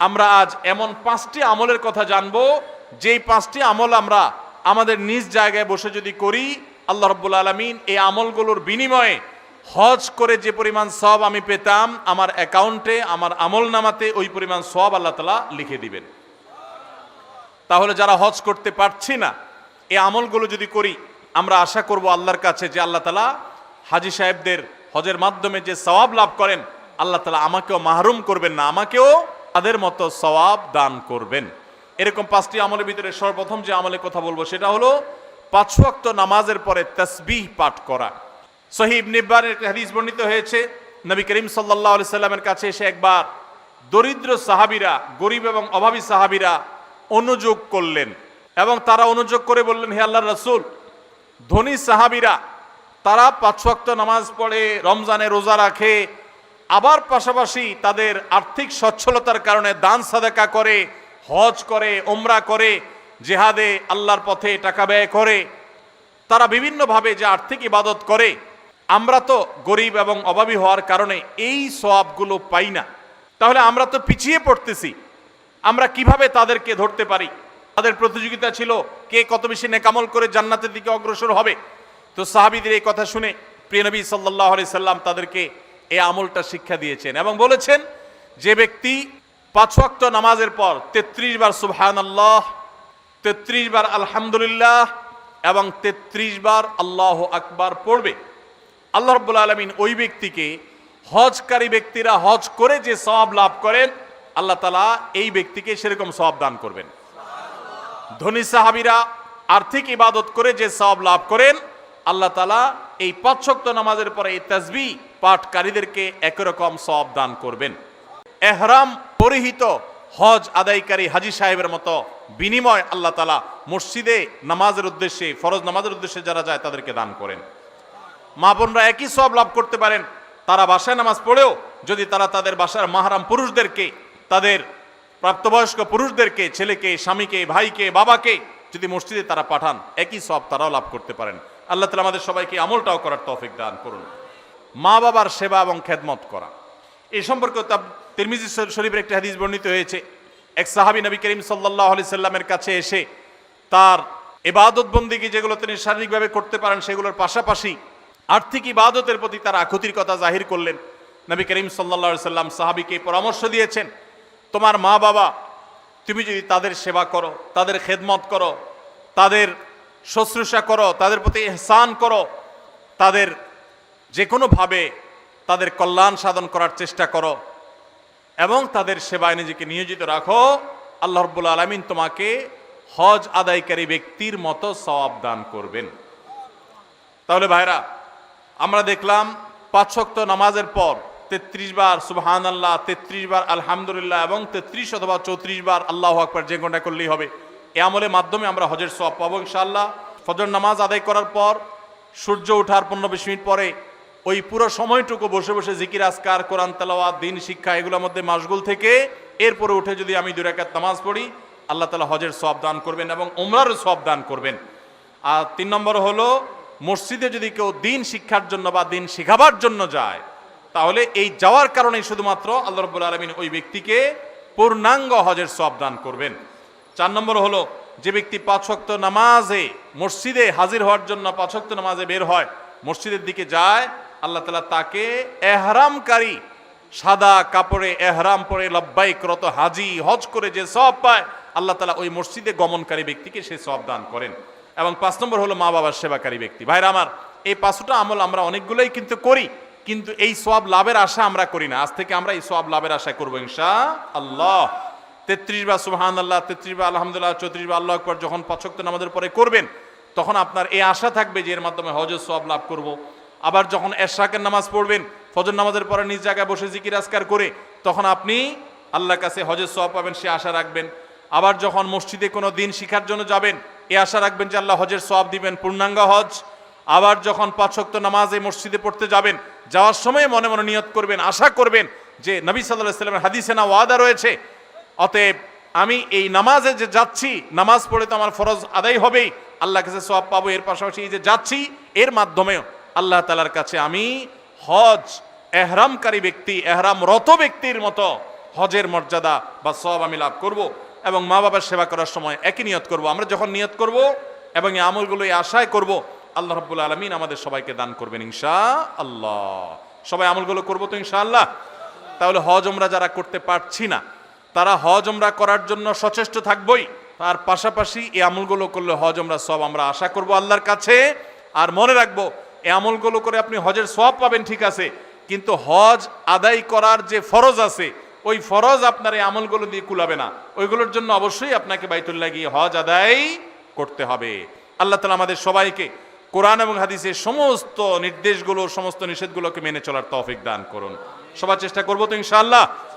আমরা আজ এমন পাঁচটি আমলের কথা জানব, যেই পাঁচটি আমল আমরা আমাদের নিজ জায়গায় বসে যদি করি, আল্লাহ রব্বুল আলমিন এই আমলগুলোর বিনিময়ে হজ করে যে পরিমাণ সব আমি পেতাম, আমার অ্যাকাউন্টে, আমার আমল নামাতে ওই পরিমাণ সব আল্লাহ তালা লিখে দিবেন। তাহলে যারা হজ করতে পারছি না, এই আমলগুলো যদি করি, আমরা আশা করব আল্লাহর কাছে যে আল্লাহ তালা হাজি সাহেবদের হজের মাধ্যমে যে সওয়াব লাভ করেন, আল্লাহ তালা আমাকেও মাহরুম করবেন না, আমাকেও তাদের মতো সওয়াব দান করবেন। এরকম পাঁচটি আমলের ভিতরে সর্বপ্রথম যে আমলের কথা বলব সেটা হলো পাঁচ ওয়াক্ত নামাজের পরে তসবিহ পাঠ করা। সহিব নিব্বারের হাদিস বর্ণিত হয়েছে, নবী করিম সাল্লাহ আলি সাল্লামের কাছে এসে একবার দরিদ্র সাহাবিরা, গরিব এবং অভাবী সাহাবিরা অনুযোগ করলেন এবং তারা অনুযোগ করে বললেন, হে আল্লাহ রসুল, ধনী সাহাবিরা, তারা পাঁচ ওয়াক্ত নামাজ পড়ে রমজানে রোজা রাখে আবার পাশাপাশি তাদের আর্থিক সচ্ছলতার কারণে দান সাদাকা করে, হজ করে ওমরা করে, জেহাদে আল্লাহর পথে টাকা ব্যয় করে। তারা বিভিন্নভাবে যে আর্থিক ইবাদত করে, আমরা তো গরিব এবং অভাবী হওয়ার কারণে এই সওয়াবগুলো পাই না। তাহলে আমরা তো পিছিয়ে পড়তেছি। আমরা কীভাবে তাদেরকে ধরতে পারি? তাদের প্রতিযোগিতা ছিল, কে কত বেশি নেকামল করে জান্নাতের দিকে অগ্রসর হবে? তো সাহাবিদের এই কথা শুনে প্রিয় নবী সাল্লাহ সাল্লাম তাদেরকে এই আমলটা শিক্ষা দিয়েছেন এবং বলেছেন, যে ব্যক্তি পাঁচ ওয়াক্ত নামাজের পর তেত্রিশ বার সুবহান আল্লাহ তেত্রিশ বার আলহামদুলিল্লাহ এবং তেত্রিশ বার আল্লাহ আকবার পড়বে। আল্লাহ রব্বুল আলমিন ওই ব্যক্তিকে হজকারী ব্যক্তিরা হজ করে যে সব লাভ করেন, আল্লাহ তালা এই ব্যক্তিকে সেরকম সব দান করবেন। ধনী সাহাবিরা আর্থিক ইবাদত করে যে সব লাভ করেন আল্লাহ তালা এই পাঁচশক্ত নামাজের পরে এই তাসবি পাঠকারীদেরকে একই সব দান করবেন। এহরাম পরিহিত হজ আদায়কারী হাজি সাহেবের মতো বিনিময় আল্লাহ তালা মসজিদে নামাজের উদ্দেশ্যে, ফরজ নামাজের উদ্দেশ্যে যারা যায় তাদেরকে দান করেন। মা বোনরা একই সব লাভ করতে পারেন। তারা বাসায় নামাজ পড়েও যদি তারা তাদের বাসার মাহারাম পুরুষদেরকে, তাদের প্রাপ্তবয়স্ক পুরুষদেরকে, ছেলেকে, স্বামীকে, ভাইকে, বাবাকে যদি মসজিদে তারা পাঠান, একই সব তারাও লাভ করতে পারেন। আল্লাহ তালা আমাদের সবাইকে আমলটাও করার তৌফিক দান করুন। মা বাবার সেবা এবং খেদমত করা। এই সম্পর্কে তিরমিজি শরীফের একটি হাদিস বর্ণিত হয়েছে। এক সাহাবী নবী করিম সাল্লাহ আলি সাল্লামের কাছে এসে তার এবাদত বন্দিগি যেগুলো তিনি শারীরিকভাবে করতে পারেন, সেগুলোর পাশাপাশি আর্থিক ইবাদতের প্রতি তার আকুতির কথা জাহির করলেন। নবী করিম সাল্লা সাল্লাম সাহাবিকে পরামর্শ দিয়েছেন, তোমার মা বাবা তুমি যদি তাদের সেবা করো, তাদের খেদমত করো, তাদের শুশ্রূষা করো, তাদের প্রতি এহসান করো, তাদের যে কোনোভাবে তাদের কল্যাণ সাধন করার চেষ্টা করো এবং তাদের সেবায় নিজেকে নিয়োজিত রাখো, আল্লাহ রব্বুল আলমিন তোমাকে হজ আদায়কারী ব্যক্তির মতো সওয়াব দান করবেন। তাহলে ভাইরা, আমরা দেখলাম পাঁচ শক্ত নামাজের পর তেত্রিশ বার সুবহান আল্লাহ তেত্রিশ বার, আলহামদুলিল্লাহ, এবং তেত্রিশ অথবা চৌত্রিশ বার, আল্লাহ আকবর, যে কোনটা করলেই হবে। এ আমলের মাধ্যমে আমরা হজের সব পাবো, ইনশাআল্লাহ। ফজর নামাজ আদায় করার পর, সূর্য ওঠার পনেরো বিশ মিনিট পরে, ওই পুরো সময়টুকু বসে বসে জিকির আসকার কোরআন তালাওয়া দিন, শিক্ষা, এগুলোর মধ্যে মাসগুল থেকে, এরপরে উঠে যদি আমি দুই রাকাত নামাজ পড়ি, আল্লাহ তালা হজের সব দান করবেন এবং উমরারও সব দান করবেন। আর তিন নম্বর হলো, মসজিদে যদি কেউ দিন শিক্ষার জন্য বা দিন শেখাবার জন্য যায় তাহলে এই যাওয়ার কারণে শুধুমাত্র আল্লাহ রব্বুল আলমিন ওই ব্যক্তিকে পূর্ণাঙ্গ হজের সব দান করবেন। চার নম্বর হলো, যে ব্যক্তি পাঁচক্ত নামাজে, মসজিদে হাজির হওয়ার জন্য পাঁচক্ত নামাজে বের হয়, মসজিদের দিকে যায়, আল্লাহ তালা তাকে এহরামকারী, সাদা কাপড়ে এহরাম পরে লব্বাই ক্রত হাজি, হজ করে যে সব পায়, আল্লাহ তালা ওই মসজিদে গমনকারী ব্যক্তিকে সে সব দান করেন। এবং পাঁচ নম্বর হলো মা বাবার সেবাকারী ব্যক্তি। ভাইরা আমার, এই পাঁচটা আমল আমরা অনেকগুলোই কিন্তু করি। কিন্তু এই সব লাভের আশা আমরা করি না। আজ থেকে আমরা এই সব লাভের আশা করব ইনশা আল্লাহ তেত্রিশ বা সুহান আল্লাহ তেত্রিশ বা আলহামদুলিল্লাহ, চৌত্রিশ বা আল্লাহ আকবর যখন পাঁচক্ত নামাজের পরে করবেন, তখন আপনার এই আশা থাকবে যে এর মাধ্যমে হজের সব লাভ করব। আবার যখন এশাকের নামাজ পড়বেন, ফজর নামাজের পরে নিজ জায়গায় বসে জিকির আসকার করে, তখন আপনি আল্লাহর কাছে হজের সব পাবেন, সে আশা রাখবেন। আবার যখন মসজিদে কোনো দিন শিখার জন্য যাবেন, এ আশা রাখবেন যে আল্লাহ হজের সব দিবেন। পূর্ণাঙ্গ হজ আবার যখন পাঁচক্ত নামাজে মসজিদে পড়তে যাবেন, যাওয়ার সময় মনে মনে নিয়ত করবেন, আশা করবেন যে নবী সাল্লাহ সাল্লামের হাদিসে না ওয়াদা রয়েছে। অতএব আমি এই নামাজে যে যাচ্ছি, নামাজ পড়ে তো আমার ফরজ আদায় হবেই আল্লাহ কাছে সব পাবো, এর পাশাপাশি এই যে যাচ্ছি, এর মাধ্যমেও আল্লাহ তালার কাছে আমি হজ, এহরামকারী ব্যক্তি এহরাম রত ব্যক্তির মতো হজের মর্যাদা বা সব আমি লাভ করব এবং মা বাবার সেবা করার সময় একই নিয়ত করব। আমরা যখন নিয়ত করব এবং এই আমলগুলো এই আশায় করব আল্লাহ রব্বুল আলমিন আমাদের সবাইকে দান করবেন ইনশা আল্লাহ সবাই আমলগুলো করব তো ইনশা আল্লাহ তাহলে হজ আমরা যারা করতে পারছি না, তারা হজ আমরা করার জন্য সচেষ্ট থাকবই। তার পাশাপাশি এই আমলগুলো করলে হজ আমরা সব আমরা আশা করব আল্লাহর কাছে। আর মনে রাখব, এই আমলগুলো করে আপনি হজের সব পাবেন, ঠিক আছে। কিন্তু হজ আদায় করার যে ফরজ আছে, ওই ফরজ আপনার এই আমলগুলো দিয়ে কুলাবে না। ওইগুলোর জন্য অবশ্যই আপনাকে বাইতুল্লাহ গিয়ে হজ আদায় করতে হবে। আল্লাহ তালা আমাদের সবাইকে কোরআন এবং হাদিসের সমস্ত নির্দেশগুলো, সমস্ত নিষেধগুলোকে মেনে চলার তৌফিক দান করুন। সবার চেষ্টা করব তো ইনশাআল্লাহ।